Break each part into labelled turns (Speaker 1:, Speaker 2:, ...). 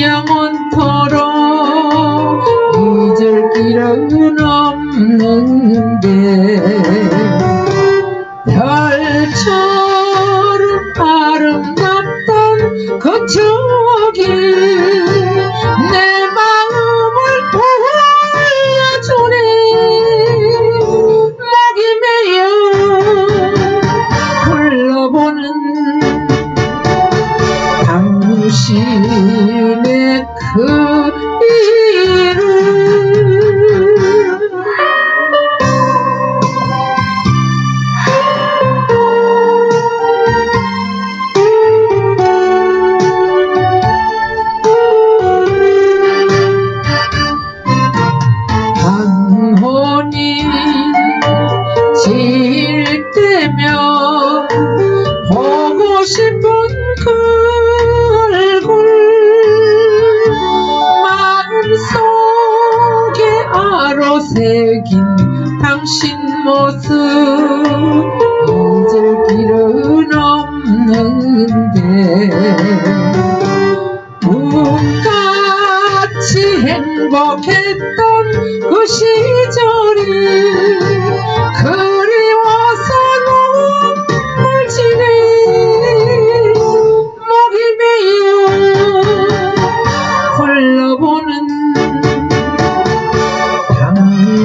Speaker 1: 영원토록 잊을 길은 없는데 별처럼 아름답던 그 추억이 당신의 그 이름. 한혼이 질 때면 보고 싶은 그 새긴 당신 모습 잊을 길은 없는데 꿈같이 행복했던 그그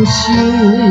Speaker 1: 心。